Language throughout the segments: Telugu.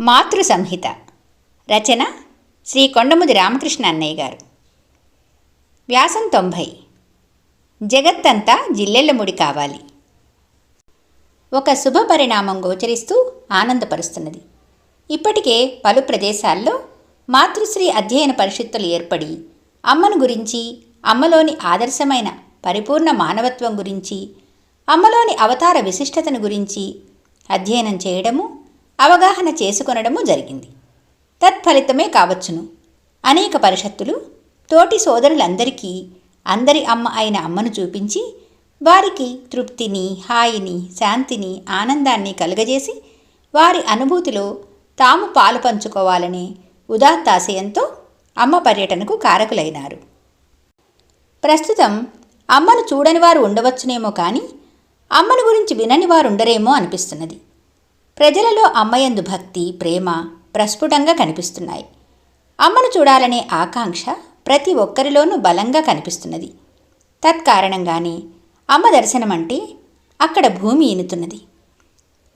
మాతృ సంహిత రచన శ్రీ కొండముది రామకృష్ణ అన్నయ్య గారు. వ్యాసం తొంభై. జగత్తంతా జిల్లెళ్ళముడి కావాలి. ఒక శుభ పరిణామం గోచరిస్తూ ఆనందపరుస్తున్నది. ఇప్పటికే పలు ప్రదేశాల్లో మాతృశ్రీ అధ్యయన పరిషత్తులు ఏర్పడి అమ్మను గురించి అమ్మలోని ఆదర్శమైన పరిపూర్ణ మానవత్వం గురించి అమ్మలోని అవతార విశిష్టతను గురించి అధ్యయనం చేయడము అవగాహన చేసుకొనడము జరిగింది. తత్ఫలితమే కావచ్చును. అనేక పరిషత్తులు తోటి సోదరులందరికీ అందరి అమ్మ అయిన అమ్మను చూపించి వారికి తృప్తిని హాయిని శాంతిని ఆనందాన్ని కలుగజేసి వారి అనుభూతిలో తాము పాలు పంచుకోవాలనే ఉదాత్తాశయంతో అమ్మ పర్యటనకు కారకులైనారు. ప్రస్తుతం అమ్మను చూడని వారు ఉండవచ్చునేమో కానీ అమ్మను గురించి వినని వారు ఉండరేమో అనిపిస్తున్నది. ప్రజలలో అమ్మయందు భక్తి ప్రేమ ప్రస్ఫుటంగా కనిపిస్తున్నాయి. అమ్మను చూడాలనే ఆకాంక్ష ప్రతి ఒక్కరిలోనూ బలంగా కనిపిస్తున్నది. తత్కారణంగానే అమ్మ దర్శనం అంటే అక్కడ భూమి ఈనుతున్నది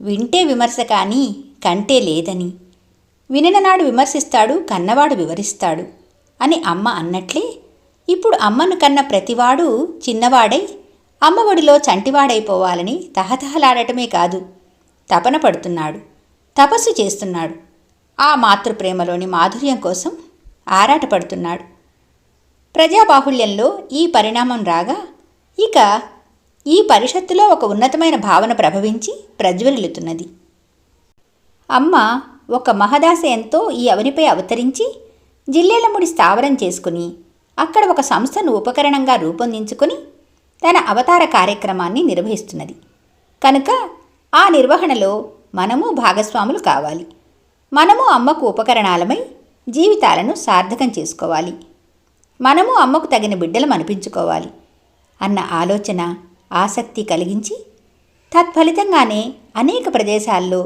వింటే విమర్శ కానీ కంటే లేదని విననాడు విమర్శిస్తాడు కన్నవాడు వివరిస్తాడు అని అమ్మ అన్నట్లే ఇప్పుడు అమ్మను కన్న ప్రతివాడు చిన్నవాడై అమ్మ ఒడిలో చంటివాడైపోవాలని తహతహలాడటమే కాదు. తపన పడుతున్నాడు. తపస్సు చేస్తున్నాడు. ఆ మాతృప్రేమలోని మాధుర్యం కోసం ఆరాటపడుతున్నాడు. ప్రజాబాహుళ్యంలో ఈ పరిణామం రాగా ఇక ఈ పరిషత్తులో ఒక ఉన్నతమైన భావన ప్రభవించి ప్రజ్వలిల్లుతున్నది. అమ్మ ఒక మహదాశయంతో ఈ అవనిపై అవతరించి జిల్లేలముడి స్థావరం చేసుకుని అక్కడ ఒక సంస్థను ఉపకరణంగా రూపొందించుకొని తన అవతార కార్యక్రమాన్ని నిర్వహిస్తున్నది. కనుక ఆ నిర్వహణలో మనము భాగస్వాములు కావాలి. మనము అమ్మకు ఉపకరణాలమై జీవితాలను సార్థకం చేసుకోవాలి. మనము అమ్మకు తగిన బిడ్డలు అనిపించుకోవాలి అన్న ఆలోచన ఆసక్తి కలిగించి తత్ఫలితంగానే అనేక ప్రదేశాల్లో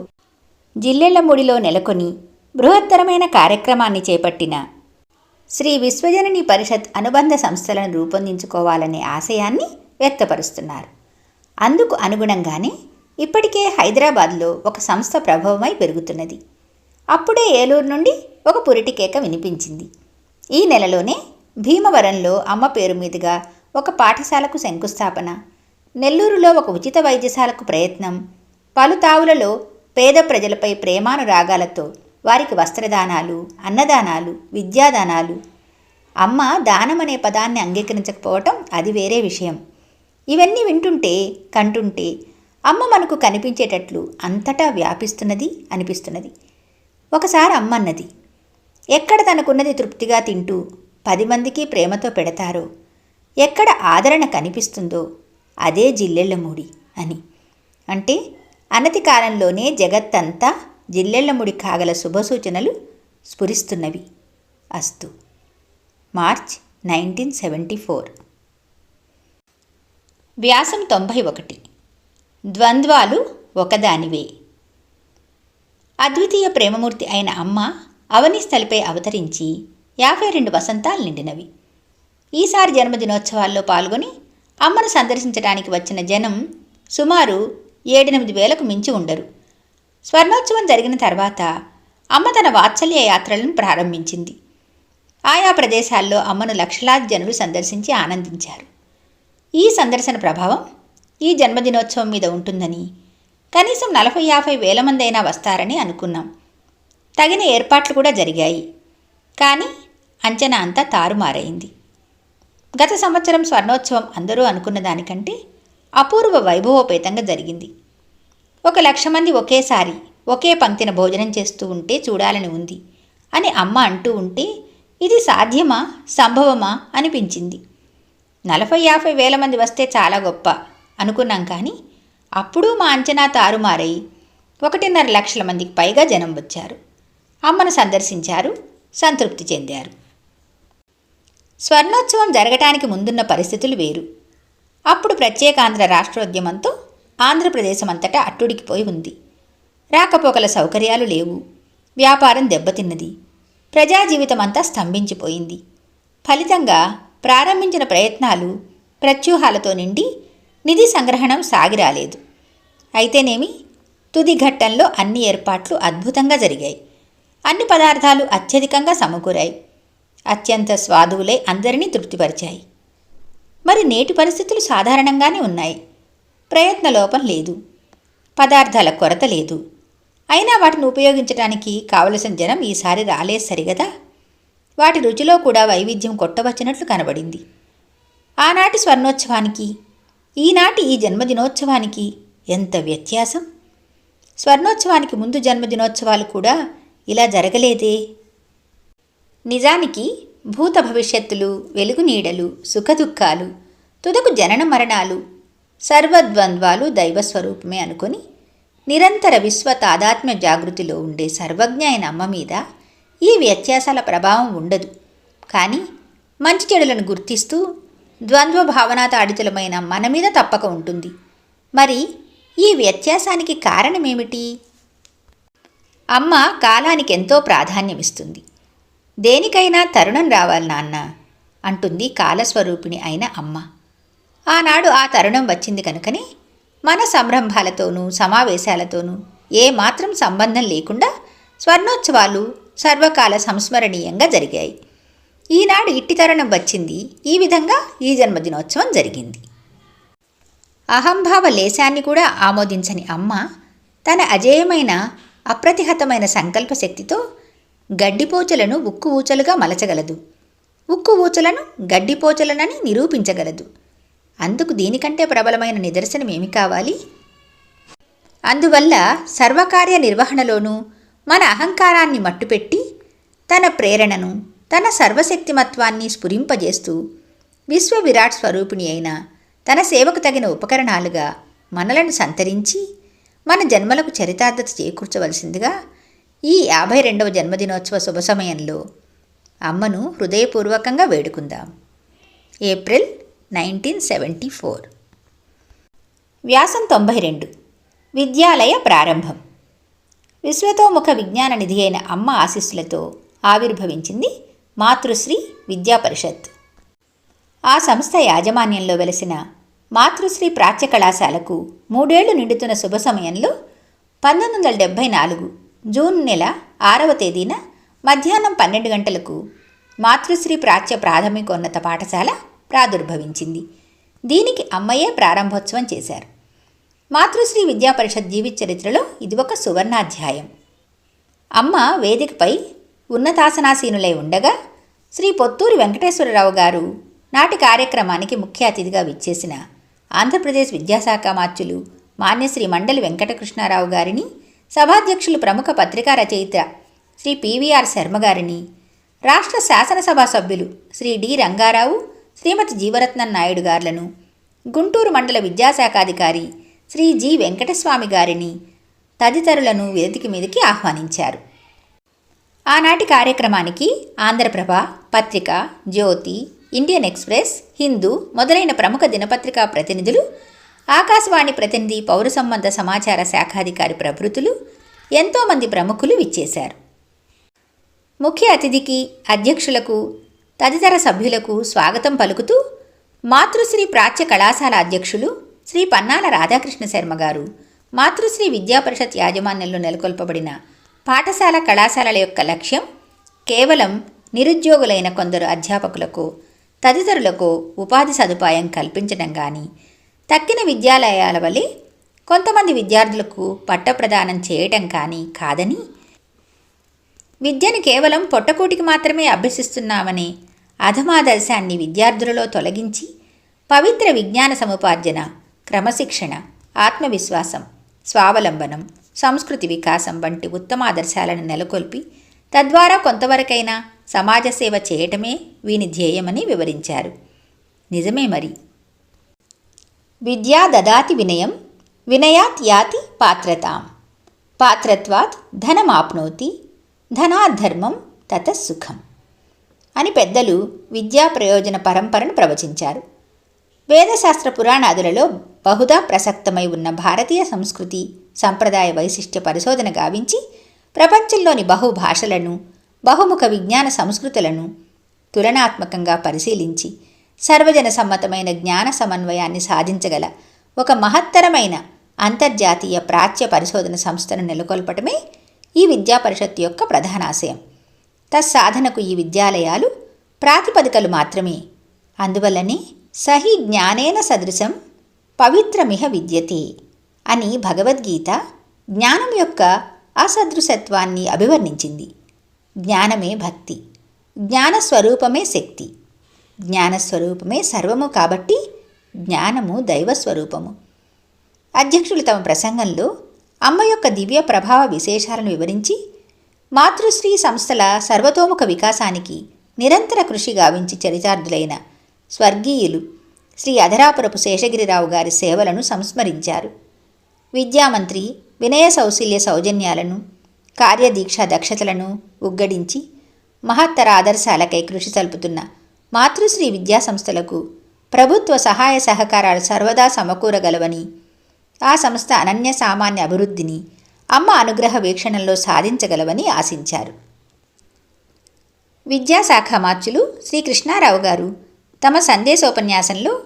జిల్లెళ్ళముడిలో నెలకొని బృహత్తరమైన కార్యక్రమాన్ని చేపట్టిన శ్రీ విశ్వజనని పరిషత్ అనుబంధ సంస్థలను రూపొందించుకోవాలనే ఆశయాన్ని వ్యక్తపరుస్తున్నారు. అందుకు అనుగుణంగానే ఇప్పటికే హైదరాబాద్లో ఒక సంస్థ ప్రభావమై పెరుగుతున్నది. అప్పుడే ఏలూరు నుండి ఒక పురిటికేక వినిపించింది. ఈ నెలలోనే భీమవరంలో అమ్మ పేరు మీదుగా ఒక పాఠశాలకు శంకుస్థాపన నెల్లూరులో ఒక ఉచిత వైద్యశాలకు ప్రయత్నం పలు తావులలో పేద ప్రజలపై ప్రేమానురాగాలతో వారికి వస్త్రదానాలు అన్నదానాలు విద్యాదానాలు. అమ్మ దానం అనే పదాన్ని అంగీకరించకపోవటం అది వేరే విషయం. ఇవన్నీ వింటుంటే కంటుంటే అమ్మ మనకు కనిపించేటట్లు అంతటా వ్యాపిస్తున్నది అనిపిస్తున్నది. ఒకసారి అమ్మ అన్నది ఎక్కడ తనకున్నది తృప్తిగా తింటూ పది మందికి ప్రేమతో పెడతారో ఎక్కడ ఆదరణ కనిపిస్తుందో అదే జిల్లెళ్ళమూడి అని. అంటే అనతి కాలంలోనే జగత్తంతా జిల్లెళ్ళముడి కాగల శుభసూచనలు స్ఫురిస్తున్నవి అస్తు. March nineteen seventy four. వ్యాసం తొంభై ఒకటి. ద్వంద్వాలు ఒకదానివే. అద్వితీయ ప్రేమమూర్తి అయిన అమ్మ అవని స్థలిపై అవతరించి యాభై రెండు వసంతాలు నిండినవి. ఈసారి జన్మదినోత్సవాల్లో పాల్గొని అమ్మను సందర్శించడానికి వచ్చిన జనం సుమారు ఏడెనిమిది వేలకు మించి ఉండరు. స్వర్ణోత్సవం జరిగిన తర్వాత అమ్మ తన వాత్సల్య యాత్రలను ప్రారంభించింది. ఆయా ప్రదేశాల్లో అమ్మను లక్షలాది జనులు సందర్శించి ఆనందించారు. ఈ సందర్శన ప్రభావం ఈ జన్మదినోత్సవం మీద ఉంటుందని. కనీసం నలభై యాభై వేల మంది అయినా వస్తారని అనుకున్నాం. తగిన ఏర్పాట్లు కూడా జరిగాయి. కానీ అంచనా అంతా తారుమారైంది. గత సంవత్సరం స్వర్ణోత్సవం అందరూ అనుకున్న దానికంటే అపూర్వ వైభవోపేతంగా జరిగింది. ఒక లక్ష మంది ఒకేసారి ఒకే పంక్తిన భోజనం చేస్తూ ఉంటే చూడాలని ఉంది అని అమ్మ అంటూ ఉంటే ఇది సాధ్యమా సంభవమా అనిపించింది. నలభై యాభై వేల మంది వస్తే చాలా గొప్ప. అనుకున్నాం కానీ అప్పుడు మా అంచనా తారుమారై ఒకటిన్నర లక్షల మందికి పైగా జనం వచ్చారు. అమ్మను సందర్శించారు సంతృప్తి చెందారు. స్వర్ణోత్సవం జరగటానికి ముందున్న పరిస్థితులు వేరు. అప్పుడు ప్రత్యేకాంధ్ర రాష్ట్రోద్యమంతో ఆంధ్రప్రదేశం అంతటా అట్టుడికిపోయి ఉంది. రాకపోకల సౌకర్యాలు లేవు. వ్యాపారం దెబ్బతిన్నది. ప్రజా జీవితమంతా స్తంభించిపోయింది. ఫలితంగా ప్రారంభించిన ప్రయత్నాలు ప్రత్యూహాలతో నిండి నిధి సంగ్రహణం సాగిరాలేదు. అయితేనేమి? తుది ఘట్టంలో అన్ని ఏర్పాట్లు అద్భుతంగా జరిగాయి. అన్ని పదార్థాలు అత్యధికంగా సమకూరాయి. అత్యంత స్వాదువులే అందరినీ తృప్తిపరిచాయి. మరి నేటి పరిస్థితులు సాధారణంగానే ఉన్నాయి. ప్రయత్న లోపం లేదు. పదార్థాల కొరత లేదు. అయినా వాటిని ఉపయోగించడానికి కావలసిన జనం ఈసారి రాలేదు సరిగదా? వాటి రుచిలో కూడా వైవిధ్యం కొట్టవచ్చినట్లు కనబడింది. ఆనాటి స్వర్ణోత్సవానికి ఈనాటి ఈ జన్మదినోత్సవానికి ఎంత వ్యత్యాసం? స్వర్ణోత్సవానికి ముందు జన్మదినోత్సవాలు కూడా ఇలా జరగలేదే. నిజానికి భూత భవిష్యత్తులు వెలుగు నీడలు సుఖదుఖాలు తుదకు జనన మరణాలు సర్వద్వంద్వాలు దైవస్వరూపమే అనుకొని నిరంతర విశ్వ తాదాత్మ్య జాగృతిలో ఉండే సర్వజ్ఞ అయిన అమ్మ మీద ఈ వ్యత్యాసాల ప్రభావం ఉండదు. కానీ మంచి చెడులను గుర్తిస్తూ ద్వంద్వ భావనాతాడితులమైన మన మీద తప్పక ఉంటుంది. మరి ఈ వ్యత్యాసానికి కారణమేమిటి? అమ్మ కాలానికి ఎంతో ప్రాధాన్యమిస్తుంది. దేనికైనా తరుణం రావాలి నాన్న అంటుంది కాలస్వరూపిణి అయిన అమ్మ. ఆనాడు ఆ తరుణం వచ్చింది కనుకనే మన సంరంభాలతోనూ సమావేశాలతోనూ ఏమాత్రం సంబంధం లేకుండా స్వర్ణోత్సవాలు సర్వకాల సంస్మరణీయంగా జరిగాయి. ఈనాడు ఇట్టి తరుణం వచ్చింది. ఈ విధంగా ఈ జన్మదినోత్సవం జరిగింది. అహంభావ లేశాన్ని కూడా ఆమోదించని అమ్మ తన అజేయమైన అప్రతిహతమైన సంకల్ప శక్తితో గడ్డిపోచలను ఉక్కు ఊచలుగా మలచగలదు. ఉక్కు ఊచలను గడ్డిపోచలనని నిరూపించగలదు. అందుకు దీనికంటే ప్రబలమైన నిదర్శనం ఏమి కావాలి? అందువల్ల సర్వకార్య నిర్వహణలోనూ మన అహంకారాన్ని మట్టుపెట్టి తన ప్రేరణను తన సర్వశక్తిమత్వాన్ని స్ఫురింపజేస్తూ విశ్వ విరాట్ స్వరూపిణి అయిన తన సేవకు తగిన ఉపకరణాలుగా మనలను సంతరించి మన జన్మలకు చరితార్థత చేకూర్చవలసిందిగా ఈ యాభై రెండవ జన్మదినోత్సవ శుభ సమయంలో అమ్మను హృదయపూర్వకంగా వేడుకుందాం. April nineteen seventy four. వ్యాసం తొంభై రెండు. విద్యాలయ ప్రారంభం. విశ్వతోముఖ విజ్ఞాన నిధి అయిన అమ్మ ఆశీస్సులతో ఆవిర్భవించింది మాతృశ్రీ విద్యా పరిషత్. ఆ సంస్థ యాజమాన్యంలో వెలసిన మాతృశ్రీ ప్రాచ్య కళాశాలకు మూడేళ్ళు నిండుతున్న శుభ సమయంలో పంతొమ్మిది వందల డెబ్భై నాలుగు జూన్ నెల ఆరవ తేదీన మధ్యాహ్నం పన్నెండు గంటలకు మాతృశ్రీ ప్రాచ్య ప్రాథమికోన్నత పాఠశాల ప్రాదుర్భవించింది. దీనికి అమ్మయ్యే ప్రారంభోత్సవం చేశారు. మాతృశ్రీ విద్యా పరిషత్ జీవిత చరిత్రలో ఇది ఒక సువర్ణాధ్యాయం. అమ్మ వేదికపై ఉన్నతాసనాసీనులై ఉండగా శ్రీ పొత్తూరి వెంకటేశ్వరరావు గారు నాటి కార్యక్రమానికి ముఖ్య అతిథిగా విచ్చేసిన ఆంధ్రప్రదేశ్ విద్యాశాఖ మార్చులు మాన్యశ్రీ మండలి వెంకటకృష్ణారావు గారిని సభాధ్యక్షులు ప్రముఖ పత్రికా రచయిత శ్రీ పివిఆర్ శర్మ గారిని రాష్ట్ర శాసనసభ సభ్యులు శ్రీ డి రంగారావు శ్రీమతి జీవరత్నం నాయుడు గారులను గుంటూరు మండల విద్యాశాఖాధికారి శ్రీ జి వెంకటస్వామి గారిని తదితరులను వేదిక మీదకి ఆహ్వానించారు. ఆనాటి కార్యక్రమానికి ఆంధ్రప్రభ పత్రిక జ్యోతి ఇండియన్ ఎక్స్ప్రెస్ హిందూ మొదలైన ప్రముఖ దినపత్రికా ప్రతినిధులు ఆకాశవాణి ప్రతినిధి పౌర సంబంధ సమాచార శాఖాధికారి ప్రభృతులు ఎంతోమంది ప్రముఖులు విచ్చేశారు. ముఖ్య అతిథికి అధ్యక్షులకు తదితర సభ్యులకు స్వాగతం పలుకుతూ మాతృశ్రీ ప్రాచ్య కళాశాల అధ్యక్షులు శ్రీ పన్నాల రాధాకృష్ణ శర్మ గారు మాతృశ్రీ విద్యాపరిషత్ యాజమాన్యంలో నెలకొల్పబడిన పాఠశాల కళాశాలల యొక్క లక్ష్యం కేవలం నిరుద్యోగులైన కొందరు అధ్యాపకులకు తదితరులకు ఉపాధి సదుపాయం కల్పించడం కానీ తక్కిన విద్యాలయాల వలె కొంతమంది విద్యార్థులకు పట్టప్రదానం చేయటం కానీ కాదని విద్యను కేవలం పొట్టకూటికి మాత్రమే అభ్యసిస్తున్నామనే అధమాదర్శాన్ని విద్యార్థులలో తొలగించి పవిత్ర విజ్ఞాన సముపార్జన క్రమశిక్షణ ఆత్మవిశ్వాసం స్వావలంబనం సంస్కృతి వికాసం వంటి ఉత్తమాదర్శాలను నెలకొల్పి తద్వారా కొంతవరకైనా సమాజ సేవ చేయటమే వీని ధ్యేయమని వివరించారు. నిజమే మరి. విద్యా దదాతి వినయం వినయాత్ యాతి పాత్రతాం. పాత్రత్వాత్ ధనమాప్నోతి ధనాధర్మం తత సుఖం అని పెద్దలు విద్యా ప్రయోజన పరంపరను ప్రవచించారు. వేదశాస్త్ర పురాణాదులలో బహుదా ప్రసక్తమై ఉన్న భారతీయ సంస్కృతి సంప్రదాయ వైశిష్ట్య పరిశోధన గావించి ప్రపంచంలోని బహుభాషలను బహుముఖ విజ్ఞాన సంస్కృతులను తులనాత్మకంగా పరిశీలించి సర్వజన సమ్మతమైన జ్ఞాన సమన్వయాన్ని సాధించగల ఒక మహత్తరమైన అంతర్జాతీయ ప్రాచ్య పరిశోధన సంస్థను నెలకొల్పటమే ఈ విద్యా పరిషత్ యొక్క ప్రధానాశయం తత్సాధనకు ఈ విద్యాలయాలు ప్రాతిపదికలు మాత్రమే. అందువల్లనే సహి జ్ఞానేన సదృశం పవిత్రమిహ విద్యతే అని భగవద్గీత జ్ఞానం యొక్క అసదృశత్వాన్ని అభివర్ణించింది. జ్ఞానమే భక్తి జ్ఞానస్వరూపమే శక్తి. జ్ఞానస్వరూపమే సర్వము కాబట్టి జ్ఞానము దైవస్వరూపము. అధ్యక్షులు తమ ప్రసంగంలో అమ్మ యొక్క దివ్య ప్రభావ విశేషాలను వివరించి మాతృశ్రీ సంస్థల సర్వతోముఖ వికాసానికి నిరంతర కృషి గావించి చరితార్థులైన స్వర్గీయులు. శ్రీ అధరాపురపు శేషగిరిరావు గారి సేవలను సంస్మరించారు. విద్యామంత్రి వినయ సౌశల్య సౌజన్యాలను కార్యదీక్ష దక్షతలను ఉగ్గడించి మహత్తర ఆదర్శాలకై కృషి తలుపుతున్న మాతృశ్రీ విద్యా సంస్థలకు ప్రభుత్వ సహాయ సహకారాలు సర్వదా సమకూరగలవని ఆ సంస్థ అనన్య సామాన్య అభివృద్ధిని అమ్మ అనుగ్రహ వీక్షణంలో సాధించగలవని ఆశించారు. విద్యాశాఖ మార్చులు శ్రీ కృష్ణారావు గారు తమ సందేశోపన్యాసంలో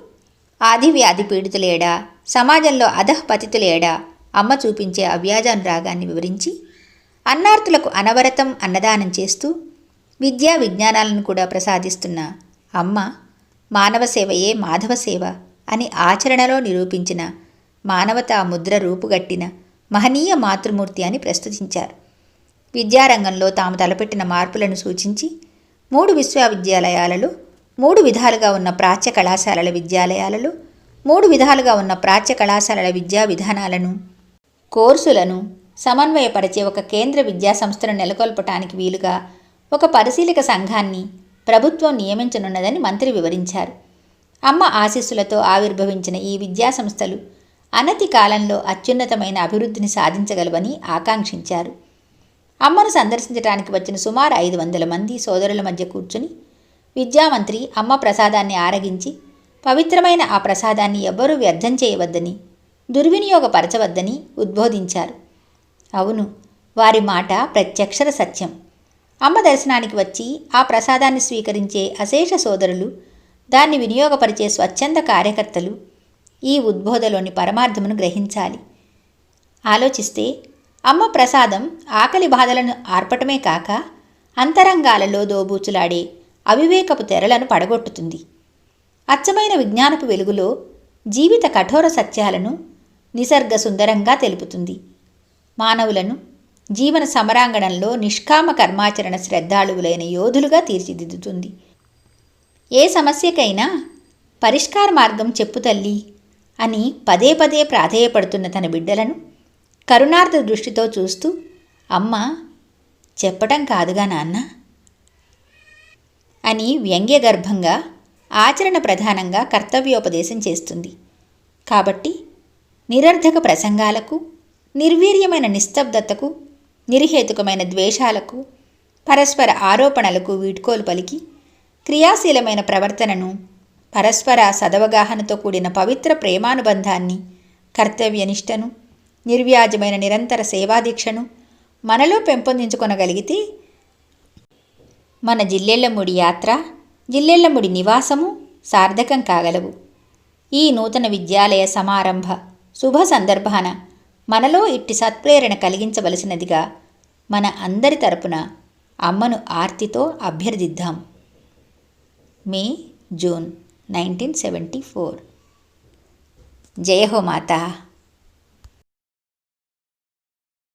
ఆది వ్యాధి పీడితులేడా? సమాజంలో అధఃపతితులేడా అమ్మ చూపించే అవ్యాజానురాగాన్ని వివరించి అన్నార్థులకు అనవరతం అన్నదానం చేస్తూ విద్యా విజ్ఞానాలను కూడా ప్రసాదిస్తున్న అమ్మ మానవ సేవయే మాధవ సేవ అని ఆచరణలో నిరూపించిన మానవతా ముద్ర రూపుగట్టిన మహనీయ మాతృమూర్తి అని ప్రస్తుతించారు. విద్యారంగంలో తాము తలపెట్టిన మార్పులను సూచించి మూడు విశ్వవిద్యాలయాలలో మూడు విధాలుగా ఉన్న ప్రాచ్య కళాశాలల విద్యాలయాలలో మూడు విధాలుగా ఉన్న ప్రాచ్య కళాశాలల విద్యా విధానాలను కోర్సులను సమన్వయపరిచే ఒక కేంద్ర విద్యా సంస్థను నెలకొల్పటానికి వీలుగా ఒక పరిశీలక సంఘాన్ని ప్రభుత్వం నియమించనున్నదని మంత్రి వివరించారు. అమ్మ ఆశీస్సులతో ఆవిర్భవించిన ఈ విద్యా సంస్థలు అనతి కాలంలో అత్యున్నతమైన అభివృద్ధిని సాధించగలవని ఆకాంక్షించారు. అమ్మను సందర్శించడానికి వచ్చిన సుమారు ఐదు వందల మంది సోదరుల మధ్య కూర్చుని విద్యామంత్రి అమ్మ ప్రసాదాన్ని ఆరగించి పవిత్రమైన ఆ ప్రసాదాన్ని ఎవ్వరూ వ్యర్థం చేయవద్దని దుర్వినియోగపరచవద్దని ఉద్బోధించారు. అవును వారి మాట ప్రత్యక్షర సత్యం. అమ్మ దర్శనానికి వచ్చి ఆ ప్రసాదాన్ని స్వీకరించే అశేష సోదరులు దాన్ని వినియోగపరిచే స్వచ్ఛంద కార్యకర్తలు ఈ ఉద్బోధలోని పరమార్థమును గ్రహించాలి. ఆలోచిస్తే అమ్మ ప్రసాదం ఆకలి బాధలను ఆర్పటమే కాక అంతరంగాలలో దోబూచులాడే అవివేకపు తెరలను పడగొట్టుతుంది. అచ్చమైన విజ్ఞానపు వెలుగులో జీవిత కఠోర సత్యాలను నిసర్గ సుందరంగా తెలుపుతుంది. మానవులను జీవన సమరాంగణంలో నిష్కామ కర్మాచరణ శ్రద్ధాళువులైన యోధులుగా తీర్చిదిద్దుతుంది. ఏ సమస్యకైనా పరిష్కార మార్గం చెప్పు తల్లి అని పదే పదే ప్రాధేయపడుతున్న తన బిడ్డలను కరుణార్థ దృష్టితో చూస్తూ అమ్మ చెప్పటం కాదుగా నాన్న అని వ్యంగ్యగర్భంగా ఆచరణ ప్రధానంగా కర్తవ్యోపదేశం చేస్తుంది. కాబట్టి నిరర్ధక ప్రసంగాలకు నిర్వీర్యమైన నిస్తబ్దతకు నిర్హేతుకమైన ద్వేషాలకు పరస్పర ఆరోపణలకు వీడ్కోలు పలికి క్రియాశీలమైన ప్రవర్తనను పరస్పర సదవగాహనతో కూడిన పవిత్ర ప్రేమానుబంధాన్ని కర్తవ్యనిష్టను నిర్వ్యాజమైన నిరంతర సేవాదీక్షను మనలో పెంపొందించుకొనగలిగితే మన జిల్లెళ్ళముడి యాత్ర జిల్లెళ్ళముడి నివాసము సార్థకం కాగలవు. ఈ నూతన విద్యాలయ సమారంభ శుభ సందర్భాన మనలో ఇట్టి సత్ప్రేరణ కలిగించవలసినదిగా మన అందరి తరపున అమ్మను ఆర్తితో అభ్యర్థిద్దాం. May June nineteen seventy four. జయ హో మాతా.